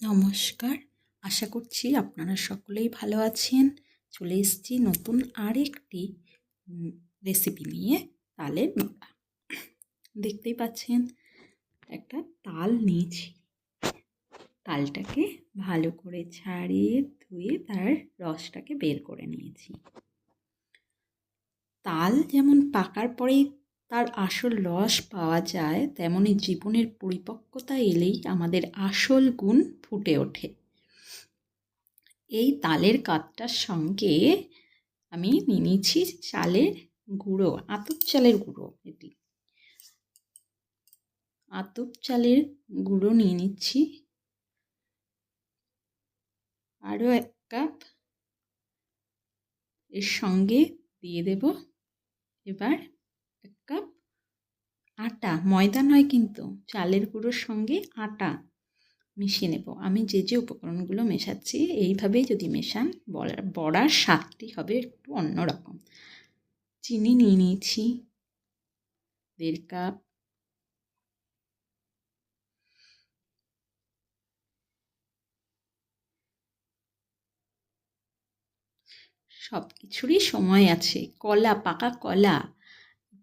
নমস্কার। আশা করছি আপনারা সকলেই ভালো আছেন। চলে এসেছি নতুন আরেকটি রেসিপি নিয়ে তালের বড়া দেখতেই পাচ্ছেন, একটা তাল নিয়েছি। তালটাকে ভালো করে ছাড়িয়ে ধুয়ে তার রসটাকে বের করে নিয়েছি। তাল যেমন পাকার পরেই তার আসল রস পাওয়া যায় তেমনই জীবনের পরিপক্কতা এলেই আমাদের আসল গুণ ফুটে ওঠে। এই তালের কাতটার সঙ্গে আমি নিয়ে নিয়েছি চালের গুঁড়ো, আতপ চালের গুঁড়ো এটি। আতপ চালের গুঁড়ো নিয়ে নিচ্ছি। আরও এক কাপ এর সঙ্গে দিয়ে দেব। এবার আটা, ময়দা নয় কিন্তু, চালের গুঁড়োর সঙ্গে আটা মিশিয়ে নেব। আমি যে যে উপকরণগুলো মেশাচ্ছি, এইভাবেই যদি মেশান বড়ার বড়ার স্বাদটি হবে একটু অন্যরকম চিনি নিয়ে নিয়েছি, দেড় কাপ। সব কিছুরই সময় আছে। কলা, পাকা কলা।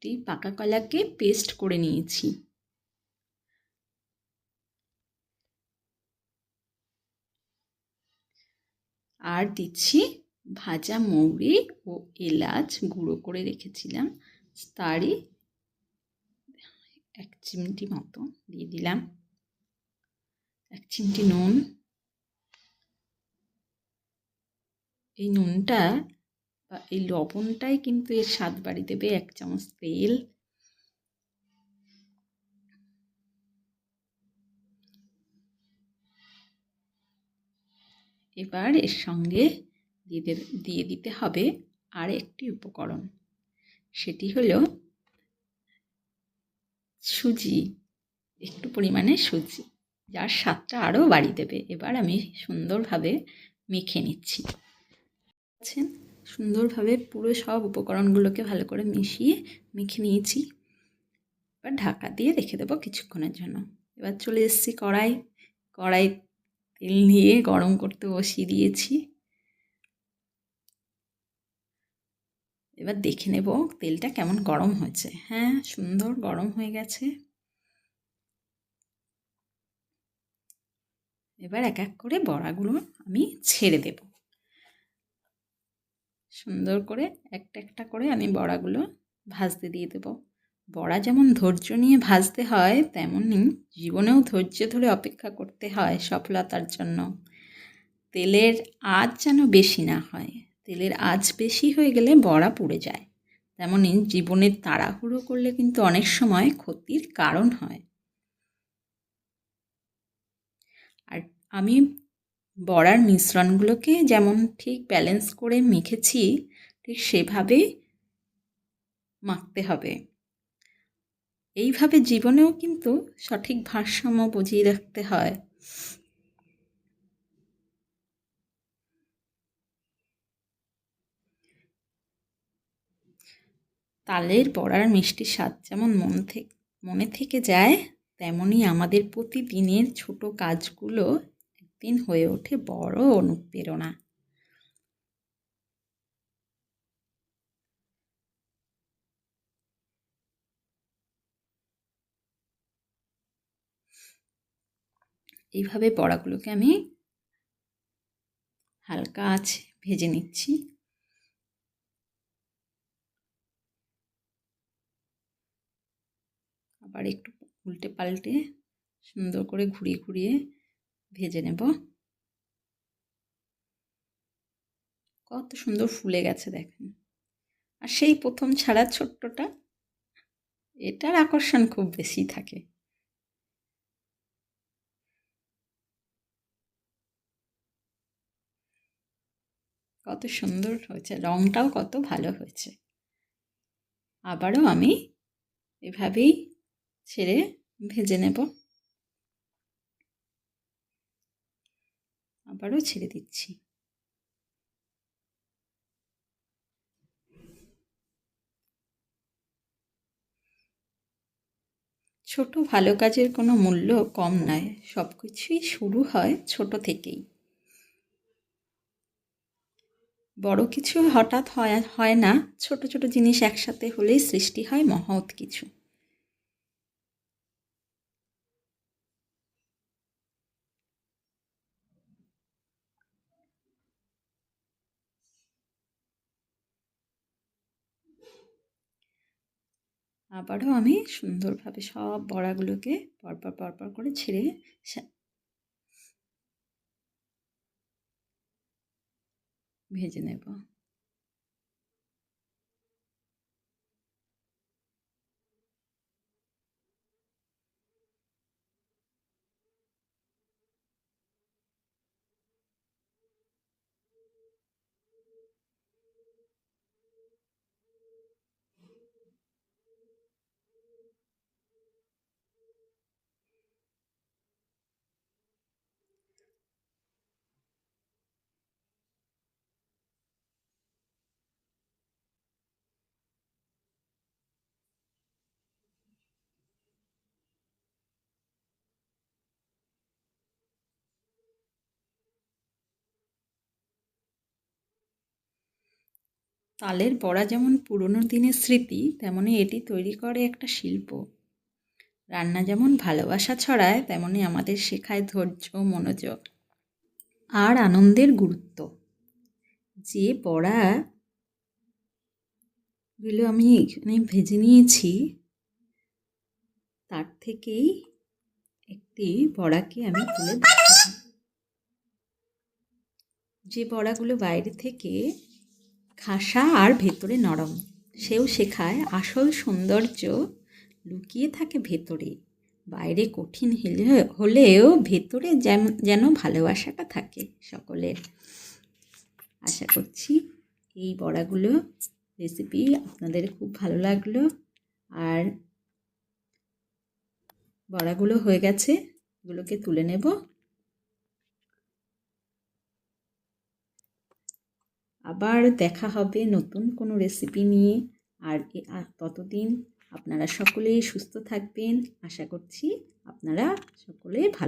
এটি পাকা কলাকে পেস্ট করে নিয়েছি। আর দিচ্ছি ভাজা মৌরি ও এলাচ গুঁড়ো করে রেখেছিলাম। তারই এক চিমটি মতো দিয়ে দিলাম। এক চিমটি নুন। এই নুনটা এই লবণটাই কিন্তু এর স্বাদ বাড়ি দেবে, এক চামচ তেল। এবার এর সঙ্গে দিয়ে দিয়ে দিতে হবে আর একটি উপকরণ। সেটি হলো সুজি, একটু পরিমাণে সুজি, যার স্বাদটা আরও বাড়িয়ে দেবে। এবার আমি সুন্দরভাবে মেখে নিচ্ছি। সুন্দরভাবে পুরো সব উপকরণগুলোকে ভালো করে মিশিয়ে মেখে নিয়েছি। এবার ঢাকা দিয়ে রেখে দেবো কিছুক্ষণের জন্য। এবার চলে এসেছি কড়াই। কড়াই তেল নিয়ে গরম করতে বসিয়ে দিয়েছি। এবার দেখে নেব তেলটা কেমন গরম হয়েছে। হ্যাঁ সুন্দর গরম হয়ে গেছে। এবার এক এক করে বড়াগুলো আমি ছেড়ে দেব। সুন্দর করে একটা একটা করে আমি বড়াগুলো ভাজতে দিয়ে দেব। বড়া যেমন ধৈর্য নিয়ে ভাজতে হয়, তেমনই জীবনেও ধৈর্য ধরে অপেক্ষা করতে হয় সফলতার জন্য। তেলের আঁচ যেন বেশি না হয়, তেলের আঁচ বেশি হয়ে গেলে বড়া পুড়ে যায়। তেমনই জীবনের তাড়াহুড়ো করলে কিন্তু অনেক সময় ক্ষতির কারণ হয়। আর আমি বড়ার মিশ্রণগুলোকে যেমন ঠিক ব্যালেন্স করে মেখেছি, ঠিক সেভাবে মাখতে হবে। এইভাবে জীবনেও কিন্তু সঠিক ভারসাম্য বজিয়ে রাখতে হয়। তালের বড়ার মিষ্টি স্বাদ যেমন মন থেকে মনে থেকে যায় তেমনই আমাদের প্রতিদিনের ছোট কাজগুলো একদিন হয়ে ওঠে বড় অনুপ্রেরণা। এইভাবে বড়াগুলোকে আমি হালকা আছে ভেজে নিচ্ছি। আবার একটু উল্টে পাল্টে সুন্দর করে ঘুরিয়ে ঘুরিয়ে ভেজে নেব। কত সুন্দর ফুলে গেছে দেখেন। আর সেই প্রথম ছাড়া ছোট্টটা, এটার আকর্ষণ খুব বেশি থাকে। কত সুন্দর হয়েছে রঙটাও কত ভালো হয়েছে। আবারও আমি এভাবেই ছেড়ে ভেজে নেব। আবারও ছেড়ে দিচ্ছি। ছোট ভালো কাজের কোনো মূল্য কম নয় সব কিছুই শুরু হয় ছোট থেকেই। বড় কিছু হঠাৎ হয় হয় না, ছোট ছোট জিনিস একসাথে হলেই সৃষ্টি হয় মহৎ কিছু। আবারও আমি সুন্দরভাবে সব বড়াগুলোকে পরপর পরপর করে ছেড়ে ভেজে নেব। তালের বড়া যেমন পুরনো দিনের স্মৃতি, তেমনি এটি তৈরি করে একটা শিল্প। রান্না যেমন ভালোবাসা ছড়ায়, তেমনি আমাদের শেখায় ধৈর্য, মনোযোগ আর আনন্দের গুরুত্ব। যে বড়া গুলো আমি এখানে ভেজে নিয়েছি, তার থেকেই একটি বড়াকে আমি তুলে যে বড়াগুলো বাইরে থেকে খাসা আর ভেতরে নরম। সেও শেখায় আসল সৌন্দর্য লুকিয়ে থাকে ভেতরে। বাইরে কঠিন হলে, হলেও ভেতরে যেন যেন ভালোবাসাটা থাকে সকলের। আশা করছি এই বড়াগুলো রেসিপি আপনাদের খুব ভালো লাগল। আর বড়াগুলো হয়ে গেছে, এগুলোকে তুলে নেব। আবার দেখা হবে নতুন কোনো রেসিপি নিয়ে। আর ততদিন আপনারা সকলেই সুস্থ থাকবেন। আশা করছি আপনারা সকলে ভালো